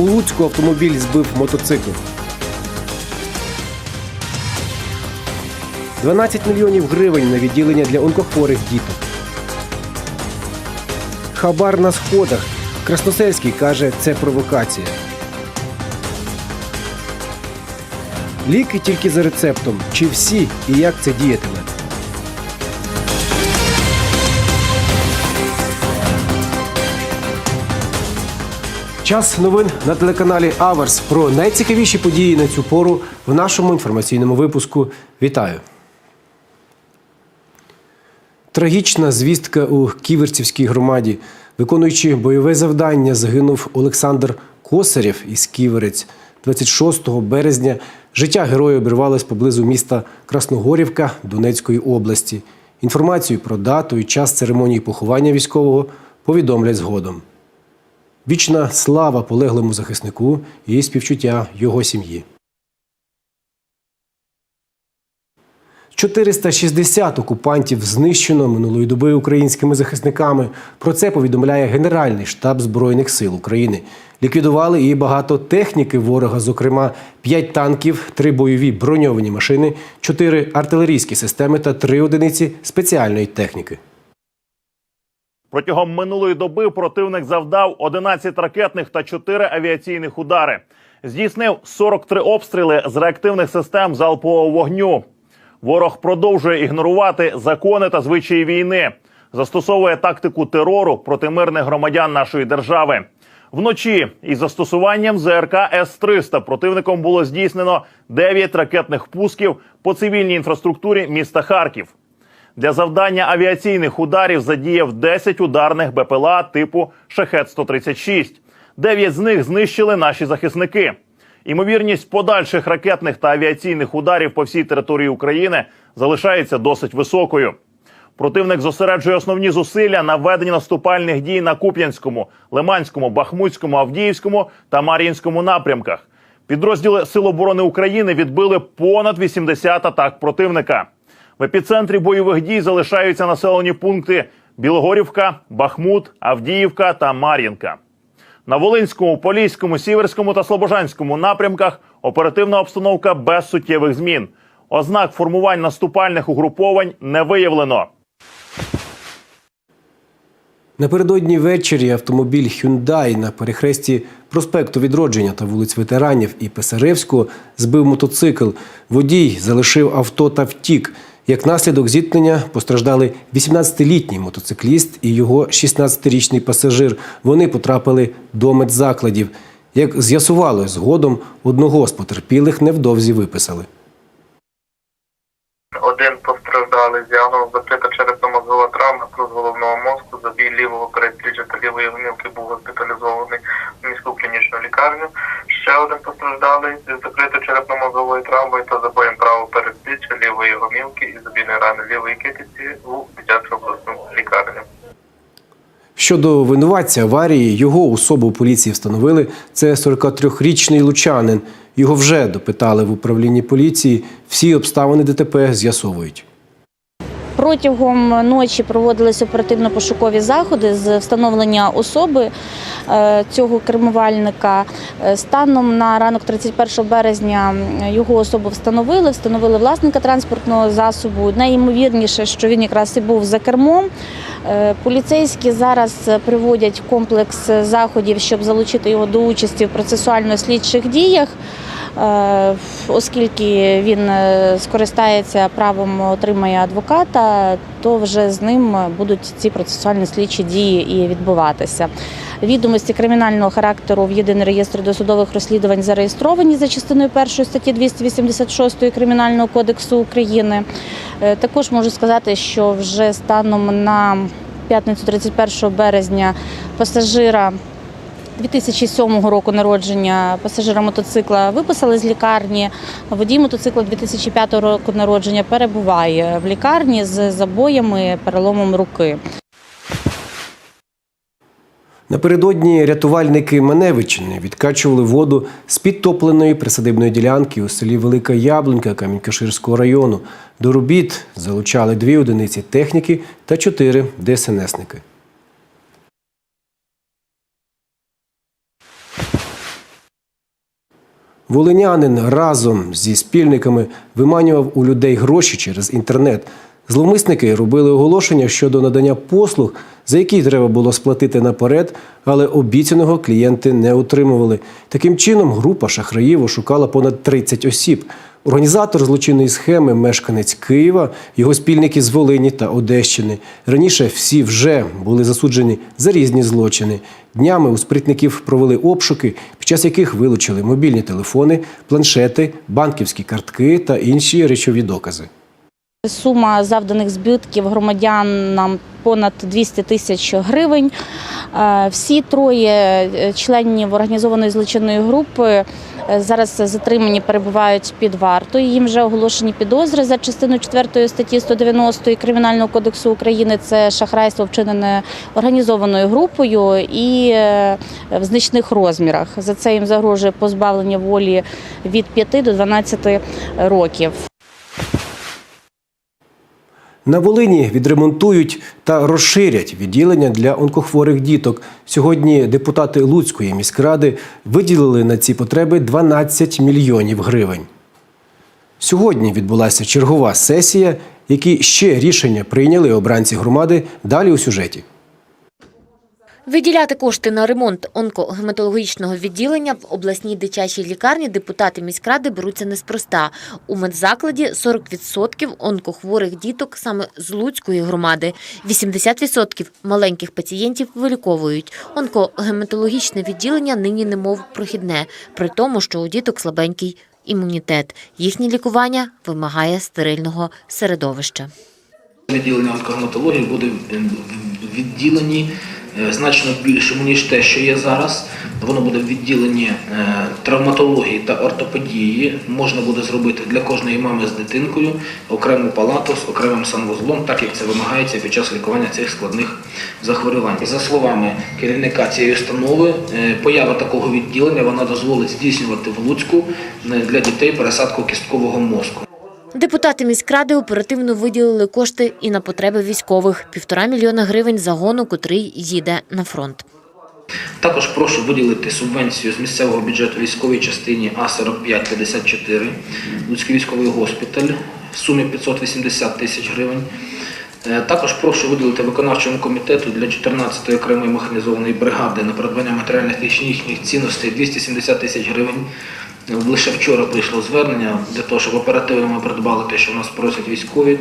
У Луцьку автомобіль збив мотоцикл. 12 мільйонів гривень на відділення для онкохворих діток. Хабар на сходах. Красносельський каже, це провокація. Ліки тільки за рецептом. Чи всі і як це діятиме? Час новин на телеканалі Аверс про найцікавіші події на цю пору в нашому інформаційному випуску. Вітаю! Трагічна звістка у Ківерцівській громаді. Виконуючи бойове завдання, загинув Олександр Косарєв із Ківерець. 26 березня життя героя обірвалось поблизу міста Красногорівка Донецької області. Інформацію про дату і час церемонії поховання військового повідомлять згодом. Вічна слава полеглому захиснику і співчуття його сім'ї. 460 окупантів знищено минулої доби українськими захисниками. Про це повідомляє Генеральний штаб Збройних сил України. Ліквідували і багато техніки ворога, зокрема 5 танків, 3 бойові броньовані машини, 4 артилерійські системи та 3 одиниці спеціальної техніки. Протягом минулої доби противник завдав 11 ракетних та 4 авіаційних удари. Здійснив 43 обстріли з реактивних систем залпового вогню. Ворог продовжує ігнорувати закони та звичаї війни, застосовує тактику терору проти мирних громадян нашої держави. Вночі із застосуванням ЗРК С-300 противником було здійснено 9 ракетних пусків по цивільній інфраструктурі міста Харків. Для завдання авіаційних ударів задіяв 10 ударних БПЛА типу Шахет-136. Дев'ять з них знищили наші захисники. Імовірність подальших ракетних та авіаційних ударів по всій території України залишається досить високою. Противник зосереджує основні зусилля на веденні наступальних дій на Куп'янському, Лиманському, Бахмутському, Авдіївському та Мар'їнському напрямках. Підрозділи Сил оборони України відбили понад 80 атак противника. В епіцентрі бойових дій залишаються населені пункти Білогорівка, Бахмут, Авдіївка та Мар'їнка. На Волинському, Поліському, Сіверському та Слобожанському напрямках оперативна обстановка без суттєвих змін. Ознак формувань наступальних угруповань не виявлено. Напередодні ввечері автомобіль Hyundai на перехресті проспекту Відродження та вулиць Ветеранів і Писаревського збив мотоцикл. Водій залишив авто та втік. Як наслідок зіткнення постраждали 18-літній мотоцикліст і його 16-річний пасажир. Вони потрапили до медзакладів. Як з'ясувалось згодом, одного з потерпілих невдовзі виписали. Один постраждалий з діагнозом закрита черепно-мозгова травма з головного мозку, забій лівого передпліччя та лівої гомілки був госпіталізований в міську клінічну лікарню. Ще один постраждалий з закритою черепно-мозговою травмою та забоєм правого передпліччя, лівої гомілки і забійної рани лівої китиці у дитячу обласну лікарню. Щодо винуватця аварії, його особу поліції встановили. Це 43-річний лучанин. Його вже допитали в управлінні поліції. Всі обставини ДТП з'ясовують. Протягом ночі проводились оперативно-пошукові заходи з встановлення особи е, цього кермувальника. Е, Станом на ранок 31 березня його особу встановили, встановили власника транспортного засобу. Найімовірніше, що він якраз і був за кермом. Е, Поліцейські зараз приводять комплекс заходів, щоб залучити його до участі в процесуально-слідчих діях. Е, Оскільки він е, скористається правом, отримання адвоката, то вже з ним будуть ці процесуальні слідчі дії і відбуватися. Відомості кримінального характеру в єдиний реєстр досудових розслідувань зареєстровані за частиною 1 статті 286 Кримінального кодексу України. Е, Також можу сказати, що вже станом на п'ятницю 31 березня пасажира 2007 року народження пасажира мотоцикла виписали з лікарні. Водій мотоцикла 2005 року народження перебуває в лікарні з забоями, переломом руки. Напередодні рятувальники Маневичини відкачували воду з підтопленої присадибної ділянки у селі Велика Яблунька Камінькаширського району. До робіт залучали дві одиниці техніки та чотири ДСНСники. Волинянин разом зі спільниками виманював у людей гроші через інтернет. Зловмисники робили оголошення щодо надання послуг, за які треба було сплатити наперед, але обіцяного клієнти не отримували. Таким чином, група шахраїв ошукала понад 30 осіб. Організатор злочинної схеми мешканець Києва, його спільники з Волині та Одещини. Раніше всі вже були засуджені за різні злочини. Днями у спритників провели обшуки, час яких вилучили мобільні телефони, планшети, банківські картки та інші речові докази. Сума завданих збитків громадянам понад 200 тисяч гривень. Е, Всі троє е, членів організованої злочинної групи е, зараз затримані перебувають під вартою. Їм вже оголошені підозри за частиною 4 статті 190 Кримінального кодексу України. Це шахрайство вчинене організованою групою і в значних розмірах. За це їм загрожує позбавлення волі від 5 до 12 років. На Волині відремонтують та розширять відділення для онкохворих діток. Сьогодні депутати Луцької міськради виділили на ці потреби 12 мільйонів гривень. Сьогодні відбулася чергова сесія, які ще рішення прийняли обранці громади. Далі у сюжеті. Виділяти кошти на ремонт онкогематологічного відділення в обласній дитячій лікарні депутати міськради беруться неспроста. У медзакладі 40% онкохворих діток саме з Луцької громади. 80% маленьких пацієнтів виліковують. Онкогематологічне відділення нині немов прохідне, при тому, що у діток слабенький імунітет. Їхнє лікування вимагає стерильного середовища. Відділення онкогематології буде відділені значно більшому, ніж те, що є зараз. Воно буде в відділенні е, травматології та ортопедії. Можна буде зробити для кожної мами з дитинкою окрему палату з окремим санвузлом, так як це вимагається під час лікування цих складних захворювань. За словами керівника цієї установи, е, поява такого відділення вона дозволить здійснювати в Луцьку е, для дітей пересадку кісткового мозку. Депутати міськради оперативно виділили кошти і на потреби військових – півтора мільйона гривень загону, котрий їде на фронт. Також прошу виділити субвенцію з місцевого бюджету військовій частині А4554, Луцький військовий госпіталь в сумі 580 тисяч гривень. Е, Також прошу виділити виконавчому комітету для 14-ї окремої механізованої бригади на придбання матеріальних технічних цінностей 270 тисяч гривень. Лише вчора прийшло звернення для того, щоб оперативно ми придбали те, що в нас просять військові.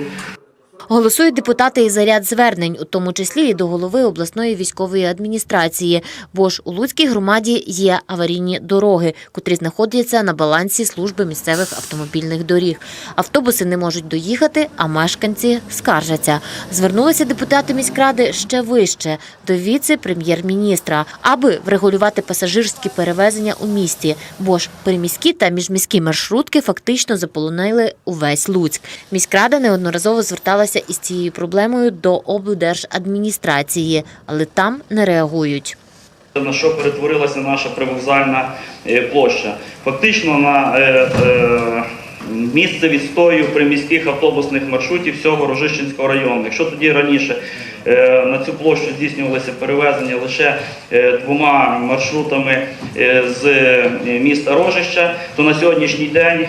Голосують депутати і за ряд звернень, у тому числі і до голови обласної військової адміністрації, бо ж у Луцькій громаді є аварійні дороги, котрі знаходяться на балансі служби місцевих автомобільних доріг. Автобуси не можуть доїхати, а мешканці скаржаться. Звернулися депутати міськради ще вище до віце-прем'єр-міністра, аби врегулювати пасажирські перевезення у місті, бо ж приміські та міжміські маршрутки фактично заполонили увесь Луцьк. Міськрада неодноразово зверталася із цією проблемою до облдержадміністрації, але там не реагують. на що перетворилася наша привокзальна е, площа. Фактично на е, е, місце відстою приміських автобусних маршрутів всього Рожищенського району. Якщо тоді раніше е, на цю площу здійснювалися перевезення лише е, двома маршрутами е, з міста Рожища, то на сьогоднішній день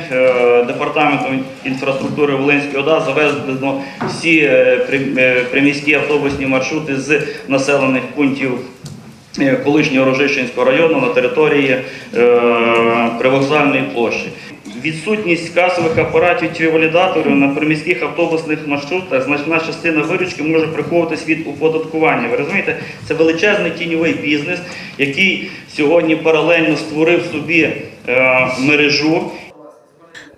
департаментом інфраструктури Волинської ОДА завезено всі при- приміські автобусні маршрути з населених пунктів колишнього Рожищенського району на території привокзальної площі. Відсутність касових апаратів чи валідаторів на приміських автобусних маршрутах значна частина виручки може приховуватись від оподаткування. Ви розумієте, це величезний тіньовий бізнес, який сьогодні паралельно створив собі е, мережу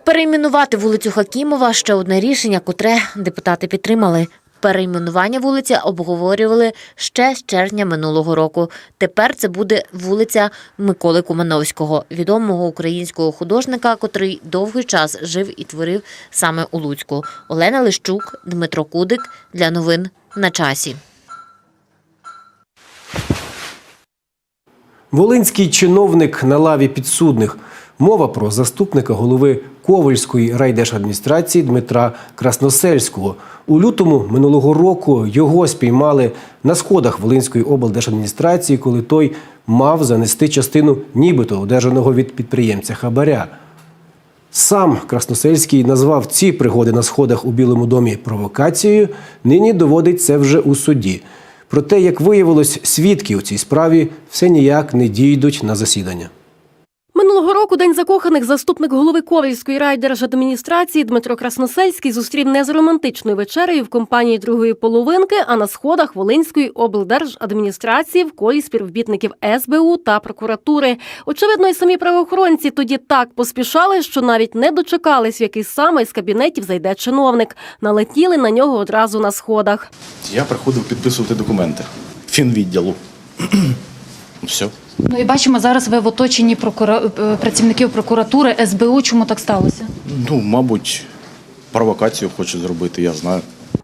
Перейменувати вулицю Хакімова ще одне рішення, котре депутати підтримали. Перейменування вулиці обговорювали ще з червня минулого року. Тепер це буде вулиця Миколи Кумановського, відомого українського художника, котрий довгий час жив і творив саме у Луцьку. Олена Лищук, Дмитро Кудик для новин на часі. Волинський чиновник на лаві підсудних. Мова про заступника голови Ковальської райдержадміністрації Дмитра Красносельського. У лютому минулого року його спіймали на сходах Волинської облдержадміністрації, коли той мав занести частину нібито одержаного від підприємця хабаря. Сам Красносельський назвав ці пригоди на сходах у Білому домі провокацією. Нині доводить це вже у суді. Проте, як виявилось, свідки у цій справі все ніяк не дійдуть на засідання. Минулого року День закоханих заступник голови Ковальської райдержадміністрації Дмитро Красносельський зустрів не з романтичною вечерею в компанії другої половинки, а на сходах Волинської облдержадміністрації в колі співробітників СБУ та прокуратури. Очевидно, і самі правоохоронці тоді так поспішали, що навіть не дочекались, який саме з кабінетів зайде чиновник. Налетіли на нього одразу на сходах. Я приходив підписувати документи фінвідділу. Все. Ну і бачимо, зараз ви в оточенні прокура... е, працівників прокуратури СБУ. Чому так сталося? Ну, мабуть, провокацію хочуть зробити, я знаю.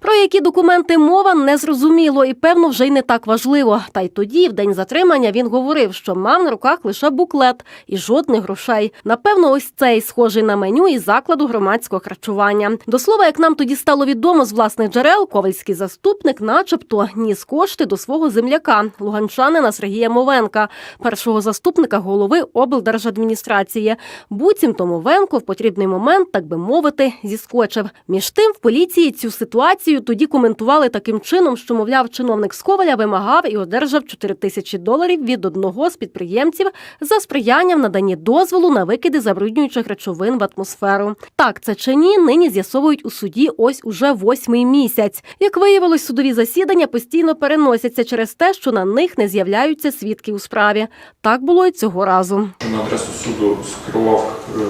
Про які документи мова не зрозуміло і певно вже й не так важливо. Та й тоді, в день затримання, він говорив, що мав на руках лише буклет і жодних грошей. Напевно, ось цей схожий на меню із закладу громадського харчування. До слова, як нам тоді стало відомо з власних джерел, ковальський заступник, начебто, ніс кошти до свого земляка, луганчанина Сергія Мовенка, першого заступника голови облдержадміністрації. Буцімто Мовенко в потрібний момент, так би мовити, зіскочив. Між тим, в поліції цю ситуацію тоді коментували таким чином, що, мовляв, чиновник з Коваля вимагав і одержав 4 тисячі доларів від одного з підприємців за сприяння в наданні дозволу на викиди забруднюючих речовин в атмосферу. Так це чи ні, нині з'ясовують у суді ось уже восьмий місяць. Як виявилось, судові засідання постійно переносяться через те, що на них не з'являються свідки у справі. Так було і цього разу. на адресу суду скерував е,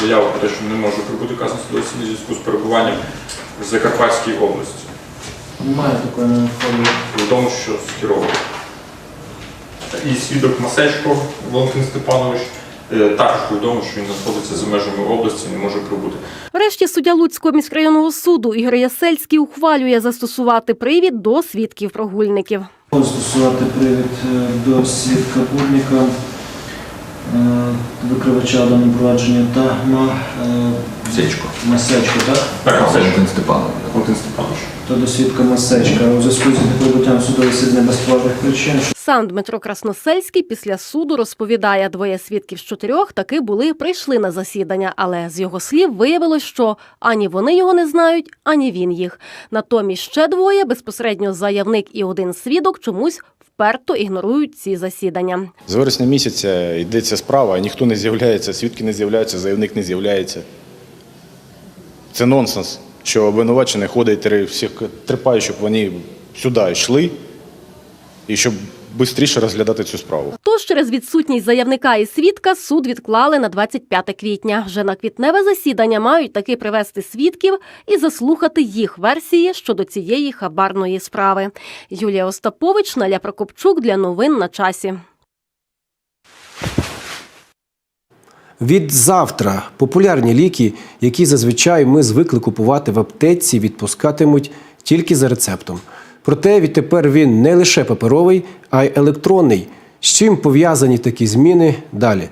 заяву про те, що не може прибути засідання в зв'язку з перебуванням в Закарпатській області. Немає такої інформації. Відомо, що скеровував. І свідок Масечко Валентин Степанович е, також відомо, що він знаходиться за межами області і не може прибути. Врешті суддя Луцького міськрайонного суду Ігор Ясельський ухвалює застосувати привід до свідків прогульників. Застосувати привід е, до свідка е, викривача в даному провадженні та ма, е, Масечко. Масечко, так? Так, Масечко. Степанович. Валентин Степанович. То до свідка Масечка. У зв'язку з неприбуттям судового засідання без поважних причин, Сам Дмитро Красносельський після суду розповідає, двоє свідків з чотирьох таки були прийшли на засідання, але з його слів виявилось, що ані вони його не знають, ані він їх. Натомість ще двоє, безпосередньо заявник і один свідок, чомусь вперто ігнорують ці засідання. З вересня місяця йдеться справа, ніхто не з'являється, свідки не з'являються, заявник не з'являється. Це нонсенс, що обвинувачений ходить всіх трипає, щоб вони сюди йшли і щоб швидше розглядати цю справу. Тож через відсутність заявника і свідка суд відклали на 25 квітня. Вже на квітневе засідання мають таки привести свідків і заслухати їх версії щодо цієї хабарної справи. Юлія Остапович, Наля Прокопчук для новин на часі. Від завтра популярні ліки, які зазвичай ми звикли купувати в аптеці, відпускатимуть тільки за рецептом. Проте відтепер він не лише паперовий, а й електронний. З чим пов'язані такі зміни далі?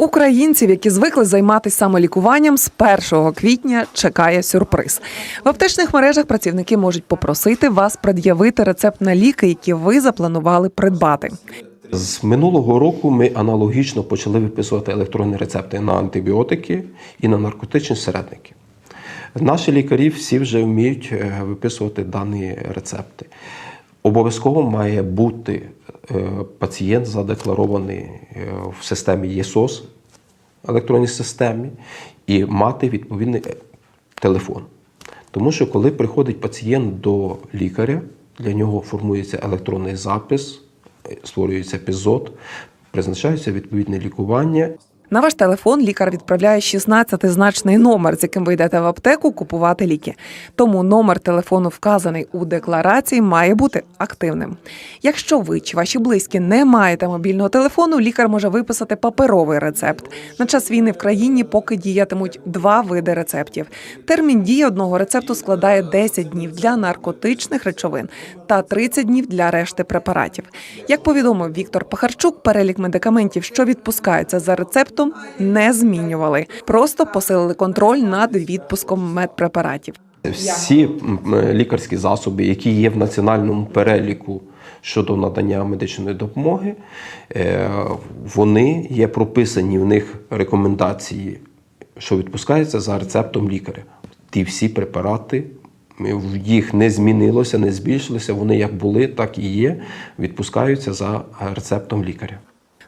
Українців, які звикли займатися самолікуванням, з 1 квітня чекає сюрприз. В аптечних мережах працівники можуть попросити вас пред'явити рецепт на ліки, які ви запланували придбати. З минулого року ми аналогічно почали виписувати електронні рецепти на антибіотики і на наркотичні середники. Наші лікарі всі вже вміють е, виписувати дані рецепти. Обов'язково має бути е, пацієнт задекларований е, в системі ЄСОС, електронній системі, і мати відповідний телефон. Тому що коли приходить пацієнт до лікаря, для нього формується електронний запис, створюється епізод, призначається відповідне лікування. На ваш телефон лікар відправляє 16-значний номер, з яким ви йдете в аптеку купувати ліки. Тому номер телефону, вказаний у декларації, має бути активним. Якщо ви чи ваші близькі не маєте мобільного телефону, лікар може виписати паперовий рецепт. На час війни в країні поки діятимуть два види рецептів. Термін дії одного рецепту складає 10 днів для наркотичних речовин та 30 днів для решти препаратів. Як повідомив Віктор Пахарчук, перелік медикаментів, що відпускаються за рецептом, не змінювали. Просто посилили контроль над відпуском медпрепаратів. Всі лікарські засоби, які є в національному переліку щодо надання медичної допомоги, е, вони є прописані в них рекомендації, що відпускаються за рецептом лікаря. Ті всі препарати. В Їх не змінилося, не збільшилося. Вони як були, так і є. Відпускаються за рецептом лікаря.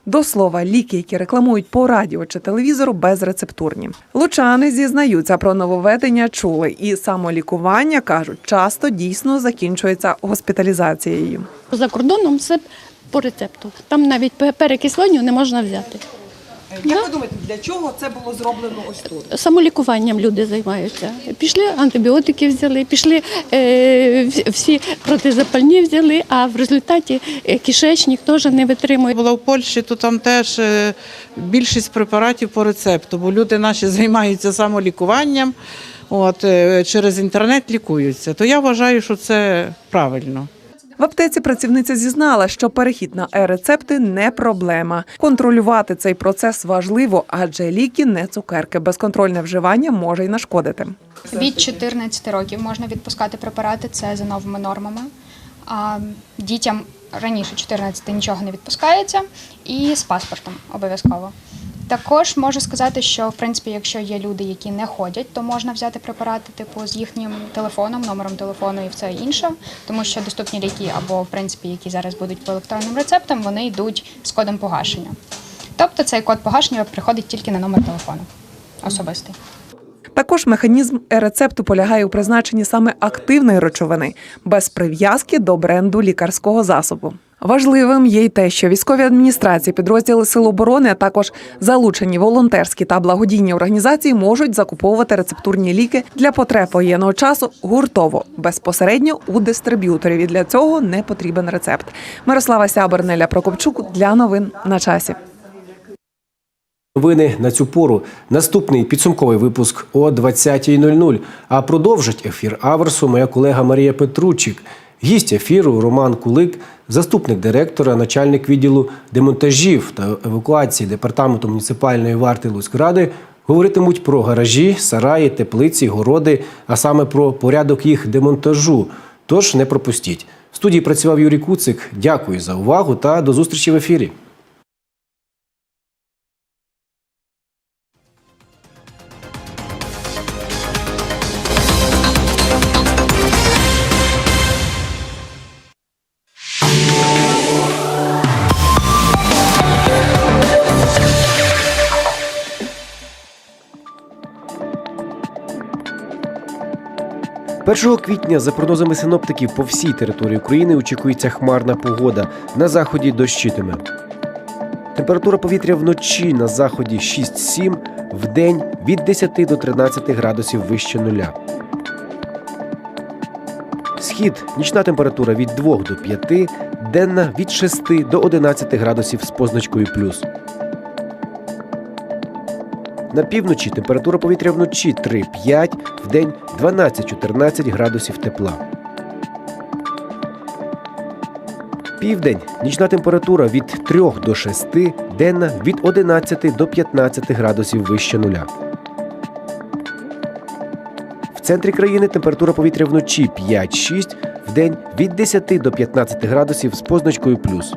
До слова, ліки, які рекламують по радіо чи телевізору, безрецептурні. Лучани зізнаються про нововведення чули, і самолікування кажуть, часто дійсно закінчується госпіталізацією. За кордоном все по рецепту. Там навіть пе- перекислення не можна взяти. Як ви думаєте, для чого це було зроблено ось тут? Самолікуванням люди займаються. Пішли антибіотики взяли, пішли е, всі- протизапальні взяли, а в результаті е, кишечник теж не витримує. Була в Польщі, то там теж е, більшість препаратів по рецепту, бо люди наші займаються самолікуванням, от, е, через інтернет лікуються. То я вважаю, що це правильно. В аптеці працівниця зізнала, що перехід на е-рецепти не проблема. Контролювати цей процес важливо, адже ліки не цукерки. Безконтрольне вживання може й нашкодити. Від 14 років можна відпускати препарати, це за новими нормами. А дітям раніше 14 нічого не відпускається, і з паспортом обов'язково. Також можу сказати, що в принципі, якщо є люди, які не ходять, то можна взяти препарати типу з їхнім телефоном, номером телефону і все інше, тому що доступні ліки або в принципі, які зараз будуть по електронним рецептам, вони йдуть з кодом погашення. Тобто цей код погашення приходить тільки на номер телефону особистий. Також механізм е-рецепту полягає у призначенні саме активної речовини без прив'язки до бренду лікарського засобу. Важливим є й те, що військові адміністрації, підрозділи Сил оборони, а також залучені волонтерські та благодійні організації можуть закуповувати рецептурні ліки для потреб воєнного часу гуртово, безпосередньо у дистриб'юторів. І для цього не потрібен рецепт. Мирослава Сябер, Неля Прокопчук для новин на часі. Новини на цю пору. Наступний підсумковий випуск о 20.00. А продовжить ефір Аверсу моя колега Марія Петручик. Гість ефіру Роман Кулик, заступник директора, начальник відділу демонтажів та евакуації департаменту муніципальної варти Луцькради говоритимуть про гаражі, сараї, теплиці, городи, а саме про порядок їх демонтажу. Тож не пропустіть. В студії працював Юрій Куцик. Дякую за увагу та до зустрічі в ефірі. Першого квітня, за прогнозами синоптиків, по всій території України очікується хмарна погода. На заході дощитиме. Температура повітря вночі на заході 6-7, вдень від 10 до 13 градусів вище нуля. Схід нічна температура від 2 до 5, денна від 6 до 11 градусів з позначкою плюс. На півночі температура повітря вночі 3-5, вдень 12-14 градусів тепла. Південь нічна температура від 3 до 6, денна від 11 до 15 градусів вище нуля. В центрі країни температура повітря вночі 5-6, вдень від 10 до 15 градусів з позначкою плюс.